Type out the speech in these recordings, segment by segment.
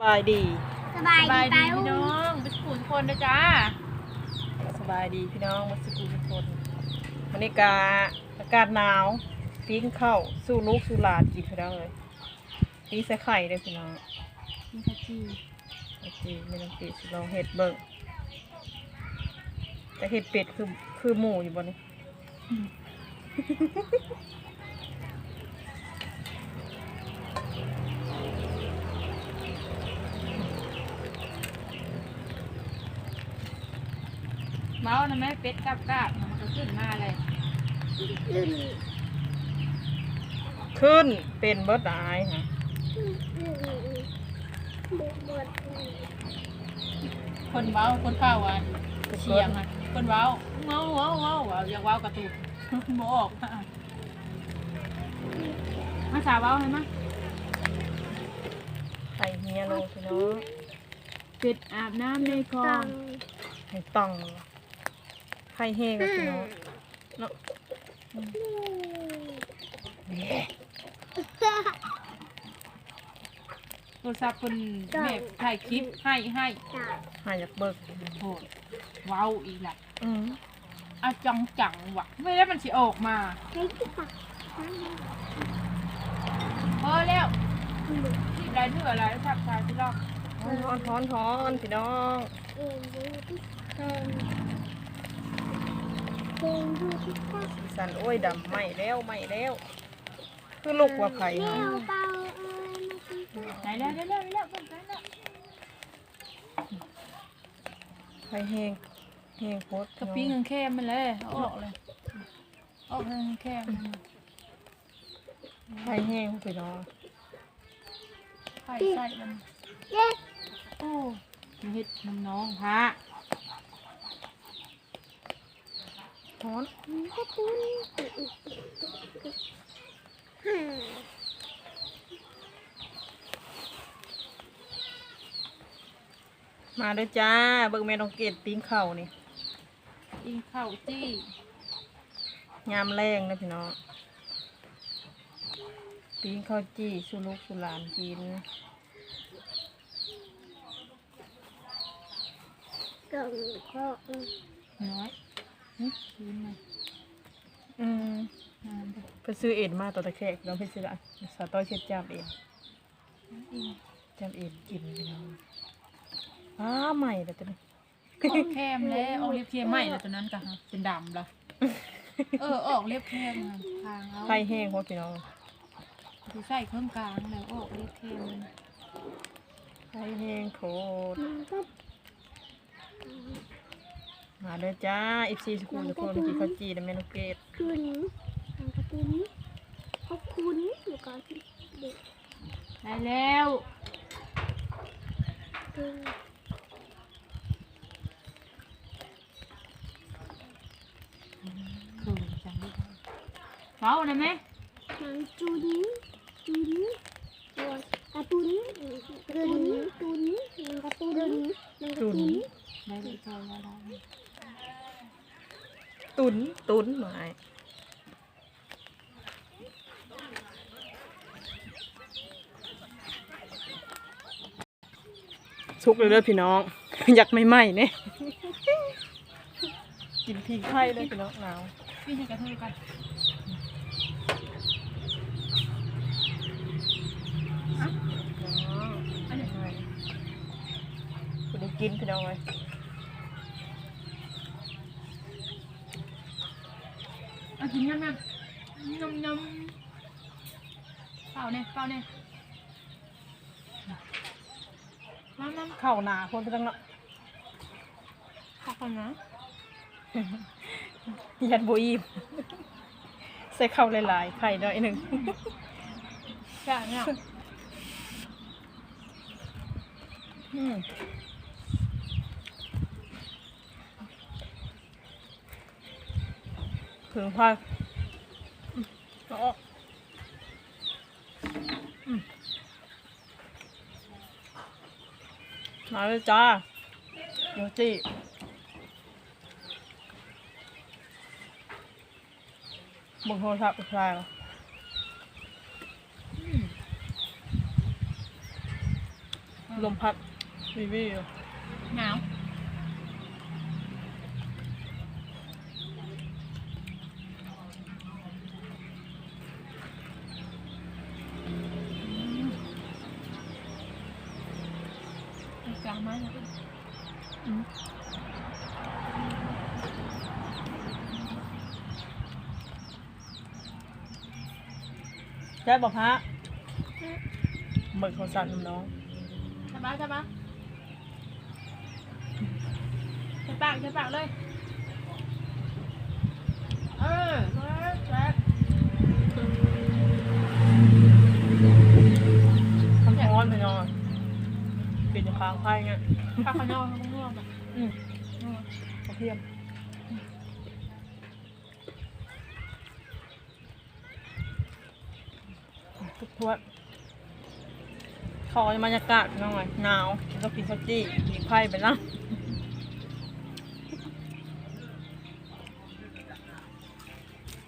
สบายดี สบายสบายดีดีไปพี่น้องไปสกูทุกคนนะจ้าสบายดีพี่น้องมาสกูทุกคนวันนี้กาอากาศหนาวปิ้งข้าวสู้ลูกสู้หลานกินพี่น้องเลยนี่ใส่ไข่เลยพี่น้องนี่ค่ะจีโอเคไม่ต้องปิดลองเห็ดเบิ่งแต่เห็ดเป็ดคือคือหมูอยู่บนนี้ เมาส์นะแม่เป็ดกับกาบมันก็ขึ้นมาเลยลื่นขึ้นเป็นเบิร์ดอายค่ะลื่นบดบดคนเว้าคนเฝ้าอะเชียงอะคนเว้าเว้าเว้าเว้าเว้าอยากเว้ากระตุกโมออกอะมาสาวเว้าให้มาไข่เฮียโลพี่น้องเป็ดอาบน้ำในคลอตังงไข่ตัง ไข่แห้งกับพี่น้องเนาะโทรศัพท์คนแม่ถ่ายคลิปให้ให้ตังหาอยากเบิกโหดเว้าอีกแหละอืมเอาจังจังๆว่ะไม่ได้มันสิออกมาให้ที่ตักพอแล้วที่ไรเนื้ออะไรทักทายที่รอบทอนทอนทอนพี่น้องเองดูที่ตังเองดูที่ตักสันโอ้ยดำไหม่แล้วไหม่แล้ว คือลูกว่าไผ่แมฮะวเปล่าเอ้ยมาที่ตักไหนแล้วได้แล้วได้แล้วได้แล้วไผ่แห้งแห้งโคตรกระปิ้งเงินแค่มันเลยเอาออกเลยออกเงินแค่มันไผ่แห้งพี่น้องไข่ใส่มันเด็กโอ้เฮ็ดน้ำน้องพระ ทอนก็ตุ้นฮ่ามาเด้อจ้า เบิ่งแม่น้องเกดปิ้งข้าวนี่กินข้าวจี้ยามแรงนะพี่น้องปิ้งข้าวจี้สุลูกสุหลานกินกังข้อน้อย กินมันอืมงามไปไปซื้อเอ็นมาตัวตะแคกน้องไปซื้อละสาต้อยเช็ดจามเอ็นอีกจามเอ็นกินพี่น้องอ้าใหม่แล้วตัวนี้ออกแคมแล้วออกเรียบเทียมใหม่แล้วตัวนั้นก็ฮะเป็นดำละเออออกเรียบแคมอะทางเอาไผ่แห้งพวกพี่น้องดูใส่เครื่องกลางแล้วออกเรียบแคมมันไผ่แห้งโคตร มันก็มาเด้อจ้าอีซีสกูลทุกคนกินข้าวจีนะแม่น้องเกดขึ้นทางกระตุ้นขอบคุณอยู่กับเด็กได้แล้วขึ้นคือจังเลยเว้าได้ไหมทางจุนจุนตัวกระตุ้นกระตุ้นตุนกระตุ้นมันกระตุ้นได้ เลยใจแล้วได้ตุนตุนหน่อยสุกเลยเด้อพี่น้อง อยากไม่ไหม้เนี่ยกินพริกไทยเลยพี่น้องหนาวพี่จะกระเทยกันอันนี้คุณได้กินพี่น้องเลย เอากินยังนะยำยำเปล่าเนี่ยเปล่าเนี่ยมามาข้าวหนาคนไปตั้งเนาะขอบคุณนะยันโบอีมใส่ข้าวหลายๆไข่หน่อยหนึ่งแค่เนี่ยอืม ถึงพายอืมเอาอกมาเลยจ้าเดี๋ยวจีบึงโทรศัพท์อีกแล้วมาลมพัดวิวอยู่หนาวอืมกลางไม้แล้วก็อืม ใช่บอกพระเบิกโทรศัพท์น้องใช่ปะใช่ปะใช่ปากใช่ปากเลย เออแซ่บทำร้อนไปนอนปิดอยู่ค้างไพ่เงี้ยปากขยอข้างนอกแบบอืมกระเทียม ทุกทวดขอบรรยากาศหน่อยหนาวแล้วก็กินข้าวจี้มีไพ่ไปนั่ง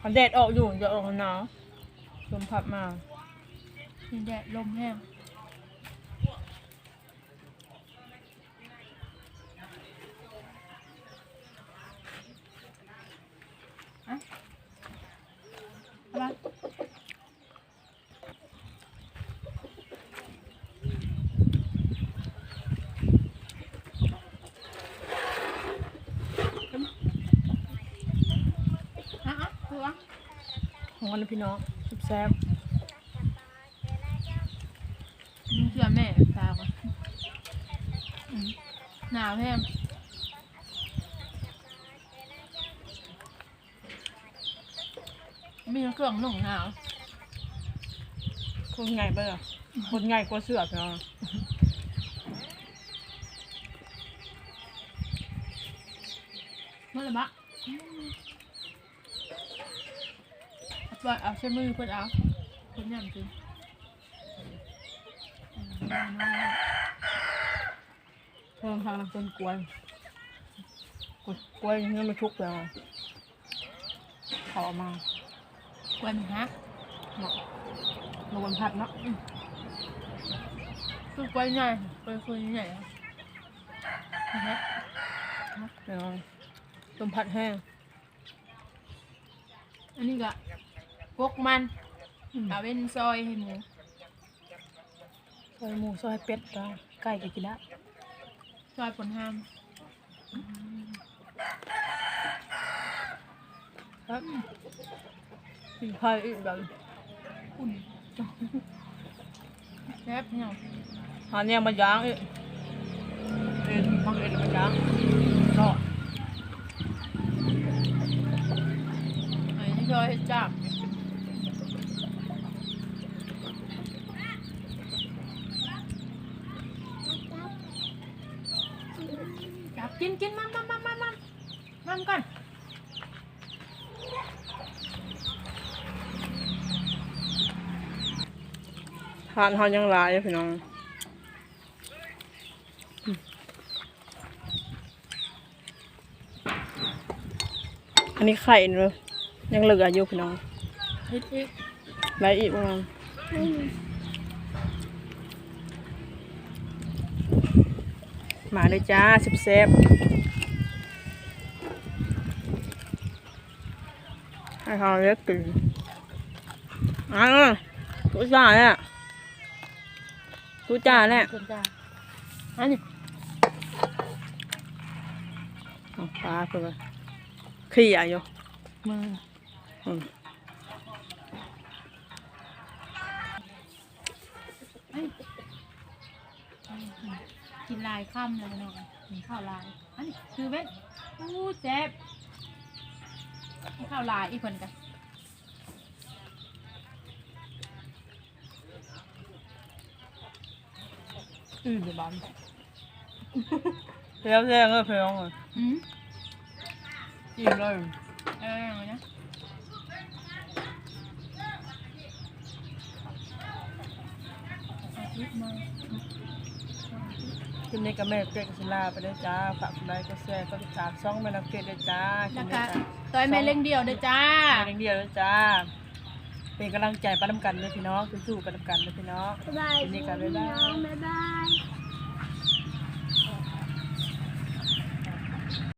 คันแดดออกอยู่จะออกหนาวลมพัดมามีแดดลมแห้งอะ อะไรอะอะคือวะของวันพี่น้องสุบแซ่บมึงเชื่อแม่ตาวะอืมหนาวแห้งมีเครื่องหนุ่งหนาวคนไงเบ้อคนไงกว่าเสือพี่น้องเมื่อไรบะอืม เอาเอาใช้มือเพื่อนเอาเพื่อนย่ำกินเพิ่มทางต้นกล้วยกล้วยกล้วยเนื้อมาชุกแล้วขอมากวนฮะเนาะลงวันพัดเนาะคือกล้วยใหญ่กล้วยคุยใหญ่อะนะฮะพี่น้องต้มผัดแห้งอันนี้ก็ กกมันเอาเป็นซอยให้หมูซอยหมูซอยเป็ดก็ไก่ก็กินได้ซอยผลห้ามครับกินไข่อีกแบบอุ่นแซ่บเนี่ยหาเนี่ยมาย่างอีกเอ็นพักเอ็นมาย่างเนาะอันนี้ซอยเห็ดจับ กินกินมัมมัมมัมมัมมัมมัมก่อนทานทานยังหลายอยู่พี่น้องอืมอันนี้ไข่เนอะยังเหลืออยู่พี่น้องเฮ็ดอีกไรอีกประมาณ มมาเลยจ้าสิบเซฟให้เขาเรียกกินอะกูจ่าเนี่ยกูจ่าเนี่ยคนจ้าอันนี้เอาปลาเพื่อขี้อะอยู่มืออืมเอ้ย กินลายค่ำเลยเนาะกินข้าวลายอันนี้คือเว้นอู้แซ่บกินข้าวลายอีกคนกันอืมเดี๋ยวบ้านเพี้ยวแซ่งก็เพี้ยวเลยอืมอิ่มเลยเออเอานะเอาพริกมา ทีนี้ก็แม่เกรกศิลาไปเลยจ้าฝากไลค์ก็แชร์ก็ติดตามช่องแม่นักเกรดเลยจ้าแล้วก็ต้อยแม่เล่งเดียวเด้อจ้าแม่เลี้ยงเดียวเลยจ้า เป็นกำลังใจไปน้ำกันเลยพี่น้องสู้ๆไปน้ำกันเลยพี่น้อง บ๊ายบายทีนี้ก็บ๊ายบาย น้องบ๊ายบาย